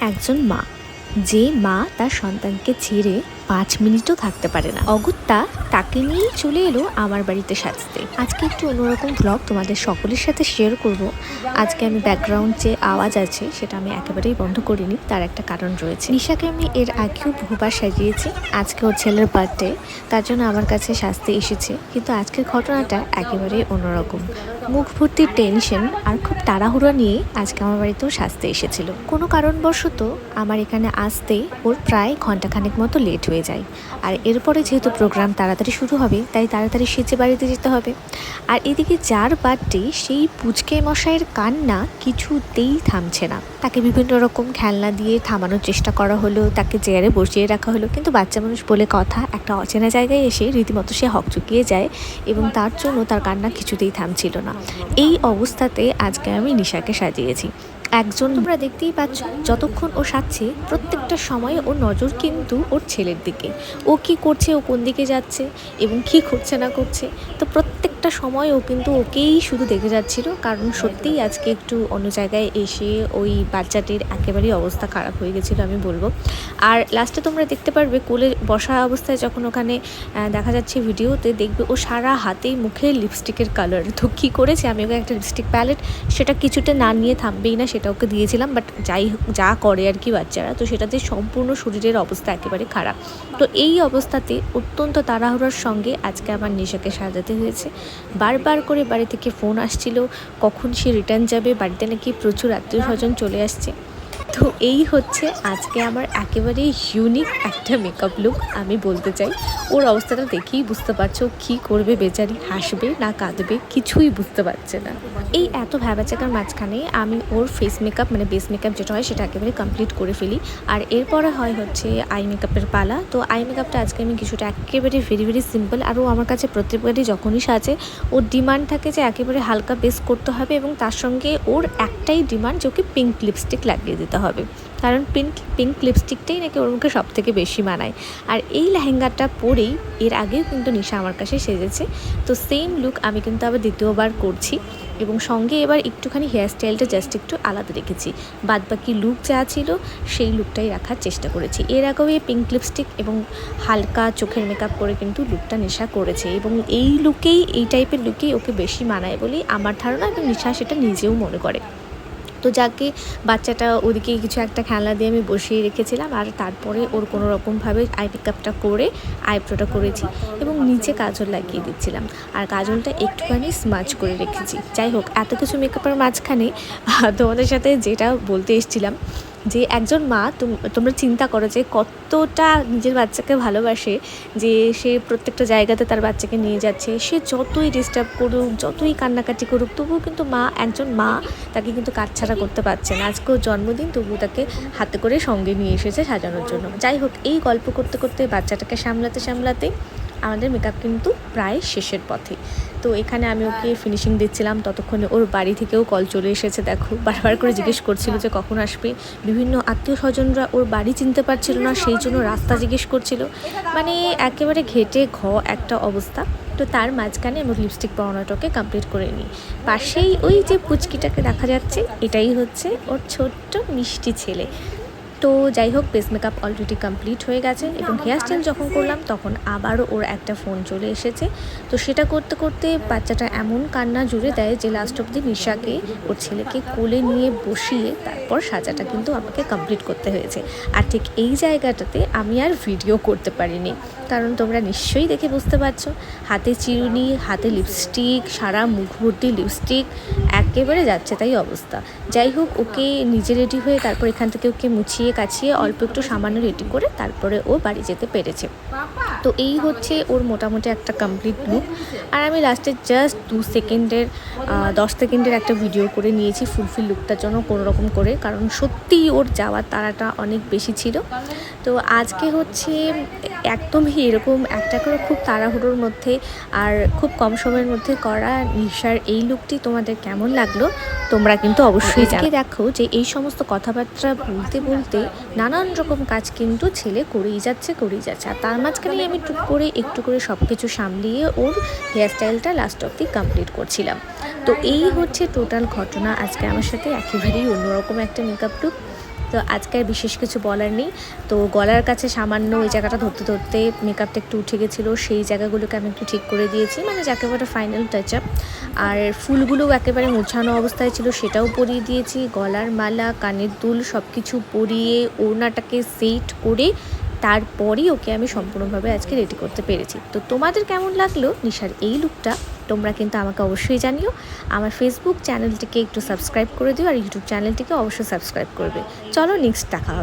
একজন মা যে মা তার সন্তানকে ছেড়ে পাঁচ মিনিটও থাকতে পারে না। অগত্যা তাকে নিয়েই চলে এলো আমার বাড়িতে সাজতে? আজকে একটু অন্যরকম ব্লগ তোমাদের সকলের সাথে শেয়ার করব। আজকে আমি ব্যাকগ্রাউন্ড যে আওয়াজ আছে, সেটা আমি একেবারেই বন্ধ করিনি, তার একটা কারণ রয়েছে। নিশাকে আমি এর আগেও বহুবার সাজিয়েছি, আজকে ওর ছেলের বার্থডে তার জন্য আমার কাছে সাজতে এসেছে, কিন্তু আজকের ঘটনাটা একেবারেই অন্যরকম। মুখ ভর্তি টেনশন আর খুব তাড়াহুড়ো নিয়ে আজকে আমার বাড়িতেও সাজতে এসেছিল। কোনো কারণবশত আমার এখানে আসতে ওর প্রায় ঘন্টাখানেক মতো লেট হয়ে যায়। আর এরপরে যেহেতু প্রোগ্রাম তাড়াতাড়ি শুরু হবে, তাই তাড়াতাড়ি সেচে বাড়িতে যেতে হবে। আর এদিকে যার বার্থডে সেই পুচকে মশাইয়ের কান্না কিছুতেই থামছে না। তাকে বিভিন্ন রকম খেলনা দিয়ে থামানোর চেষ্টা করা হলো, তাকে চেয়ারে বসিয়ে রাখা হলো। কিন্তু বাচ্চা মানুষ বলে কথা, একটা অচেনা জায়গায় এসে রীতিমতো সে হকচকিয়ে যায় এবং তার জন্য তার কান্না কিছুতেই থামছিল না। এই অবস্থাতে আজকে আমি নিশাকে সাজিয়েছি। একজন তোমরা দেখতেই পাচ্ছ, যতক্ষণ ও সাচ্ছে প্রত্যেকটা সময়ে ওর নজর কিন্তু ওর ছেলের দিকে। ও কি করছে, ও কোন দিকে যাচ্ছে, এবং কি করছে, না করছে, তো প্রত্যেকটা সময় ও কিন্তু ওকেই শুধু দেখে যাচ্ছিল কারণ সত্যিই আজকে একটু অন্য জায়গায় এসে ওই বাচ্চাটির একেবারেই অবস্থা খারাপ হয়ে গেছিল আমি বলব। আর লাস্টে তোমরা দেখতে পারবে কোলে বসা অবস্থায় যখন ওখানে দেখা যাচ্ছে ভিডিওতে দেখবে ও সারা হাতেই মুখে লিপস্টিকের কালার তো কী করেছে? আমি ওকে একটা লিপস্টিক প্যালেট সেটা কিছুটা না নিয়ে থামবেই না সেটা ওকে দিয়েছিলাম বাট যাই হোক যা করে আর কি বাচ্চারা তো সেটাতে সম্পূর্ণ শরীরের অবস্থা একেবারে খারাপ। তো এই অবস্থাতে অত্যন্ত তাড়াহুড়োর সঙ্গে আজকে আমার নেশাকে সাজাতে হয়েছে। বারবার করে বাড়ি থেকে ফোন আসছিল। কখন সে রিটার্ন যাবে? বাড়িতে নাকি প্রচুর আত্মীয় স্বজন চলে আসছে। তো এই হচ্ছে আজকে আমার একেবারেই ইউনিক একটা মেকআপ লুক আমি বলতে চাই। ওর অবস্থাটা দেখেই বুঝতে পারছ কি করবে, বেচারি হাসবে না কাঁদবে, কিছুই বুঝতে পারছে না। এই এত ভ্যাবাচাকার মাঝখানে আমি ওর ফেস মেকআপ মানে বেস মেকআপ যেটা হয়, সেটা একেবারে কমপ্লিট করে ফেলি। আর এরপরে হয় হচ্ছে আই মেকআপের পালা। তো আই মেকআপটা আজকে আমি কিছুটা একেবারে ভেরি ভেরি সিম্পল আর ও আমার কাছে প্রত্যেকবারই যখনই সাজে, ওর ডিমান্ড থাকে যে একেবারে হালকা বেস করতে হবে এবং তার সঙ্গে ওর একটাই ডিমান্ড যে ওকে পিঙ্ক লিপস্টিক লাগিয়ে দিতে হবে কারণ পিঙ্ক পিঙ্ক লিপস্টিকটাই নাকি ওর মুখে সব থেকে বেশি মানায়। আর এই লেহেঙ্গাটা পরেই এর আগেও কিন্তু নিশা আমার কাছে সেজেছে। তো সেম লুক আমি কিন্তু আবার দ্বিতীয়বার করছি এবং সঙ্গে এবার একটুখানি হেয়ার স্টাইলটা জাস্ট একটু আলাদা রেখেছি। বাদ বাকি লুক যা ছিল সেই লুকটাই রাখার চেষ্টা করেছি। এর আগেও এই পিঙ্ক লিপস্টিক এবং হালকা চোখের মেকআপ করে কিন্তু লুকটা নেশা করেছে এবং এই লুকেই এই টাইপের লুকেই ওকে বেশি মানায় বলেই আমার ধারণা এবং নিশা সেটা নিজেও মনে করে। তো যাকে বাচ্চাটা ওদিকে কিছু একটা খেলনা দিয়ে আমি বসিয়ে রেখেছিলাম আর তারপরে ওর কোনো রকমভাবে আই মেকআপটা করে আইব্রোটা করেছি এবং নিচে কাজল লাগিয়ে দিচ্ছিলাম। আর কাজলটা একটুখানি স্মাচ করে রেখেছি। যাই হোক, এত কিছু মেকআপের মাঝখানে তোমাদের সাথে যেটা বলতে এসেছিলাম যে একজন মা, তোম- তোমরা চিন্তা করো যে কতটা নিজের বাচ্চাকে ভালোবাসে, যে সে প্রত্যেকটা জায়গাতে তার বাচ্চাকে নিয়ে যাচ্ছে। সে যতই ডিস্টার্ব করুক, যতই কান্নাকাটি করুক, তবুও কিন্তু মা, একজন মা তাকে কিন্তু কাটছাড়া করতে পারছে না। আজকেও জন্মদিন, তবুও তাকে হাতে করে সঙ্গে নিয়ে এসেছে সাজানোর জন্য। যাই হোক, এই গল্প করতে করতে বাচ্চাটাকে সামলাতে সামলাতে আমাদের মেকআপ কিন্তু প্রায় শেষের পথে। তো এখানে আমি ওকে ফিনিশিং দিচ্ছিলাম, ততক্ষণে ওর বাড়ি থেকেও কল চলে এসেছে, দেখো। বারবার করে জিজ্ঞেস করছিল যে কখন আসবে। বিভিন্ন আত্মীয় স্বজনরা ওর বাড়ি চিনতে পারছিল না, সেই জন্য রাস্তা জিজ্ঞেস করছিল। মানে একেবারে ঘেটে ঘ একটা অবস্থা। তো তার মাঝখানে আমি লিপস্টিক পরানোটাকে কমপ্লিট করে নিই। পাশেই ওই যে পুচকিটাকে দেখা যাচ্ছে, এটাই হচ্ছে ওর ছোট্ট মিষ্টি ছেলে। তো যাই হোক বেস মেকআপ অলরেডি কমপ্লিট হয়ে গেছে এবং হেয়ার স্টাইল যখন করলাম তখন আবারও ওর একটা ফোন চলে এসেছে। তো সেটা করতে করতে বাচ্চাটা এমন কান্না জুড়ে দেয় যে লাস্ট অব্দি নিশাকে ওর ছেলেকে কোলে নিয়ে বসিয়ে তারপর সাজাটা কিন্তু আমাকে কমপ্লিট করতে হয়েছে। আর ঠিক এই জায়গাটাতে আমি আর ভিডিও করতে পারিনি। কারণ তোমরা নিশ্চয়ই দেখে বুঝতে পারছ হাতে চিরুনি হাতে লিপস্টিক সারা মুখ ভর্তি লিপস্টিক একেবারে যাচ্ছে তাই অবস্থা। যাই হোক, ওকে নিজে রেডি হয়ে তারপর এখান থেকে ওকে মুছিয়ে কাছিয়ে অল্প একটু সামান্য রেডি করে তারপরে ও বাড়ি যেতে পেরেছে। তো এই হচ্ছে ওর মোটামুটি একটা কমপ্লিট লুক আর আমি লাস্টে জাস্ট দু সেকেন্ডের দশ সেকেন্ডের একটা ভিডিও করে নিয়েছি ফুলফিল লুকটার জন্য কোনো রকম করে। কারণ সত্যিই ওর যাওয়ার তাড়াটা অনেক বেশি ছিল। তো আজকে হচ্ছে একদমই এরকম একটা করে খুব তাড়াহুড়োর মধ্যে আর খুব কম সময়ের মধ্যে করা নিশার এই লুকটি তোমাদের কেমন লাগল? তোমরা কিন্তু অবশ্যই জানো। দেখো যে এই সমস্ত কথাবার্তা বলতে বলতে নানান রকম কাজ কিন্তু ছেলে করেই যাচ্ছে করেই যাচ্ছে। আর তার মাঝখানে আমি টুক করে একটু করে সব কিছু সামলিয়ে ওর হেয়ার স্টাইলটা লাস্ট অব্দি কমপ্লিট করছিলাম। তো এই হচ্ছে টোটাল ঘটনা। আজকে আমার সাথে একেবারেই অন্যরকম একটা মেকআপ লুক তো আজকে বিশেষ কিছু বলার নেই। তো গলার কাছে সামান্য ওই জায়গাটা ধরতে ধরতে মেকআপটা একটু উঠে গেছিল, সেই জায়গাগুলোকে আমি একটু ঠিক করে দিয়েছি মানে যাকে বলে ফাইনাল টাচ আপ আর ফুলগুলো একেবারে মোছানো অবস্থায় ছিল, সেটাও পরিয়ে দিয়েছি। গলার মালা, কানের দুল সব কিছু পরিয়ে ওড়নাটাকে সেট করে তারপরেই ওকে আমি সম্পূর্ণভাবে আজকে রেডি করতে পেরেছি। তো তোমাদের কেমন লাগল নিশার এই লুকটা তোমরা কিন্তু আমাকে অবশ্যই জানিও। আমার ফেসবুক চ্যানেলটিকে একটু সাবস্ক্রাইব করে দিও আর ইউটিউব চ্যানেলটিকে অবশ্যই সাবস্ক্রাইব করবে। চলো নেক্সট দেখা হবে।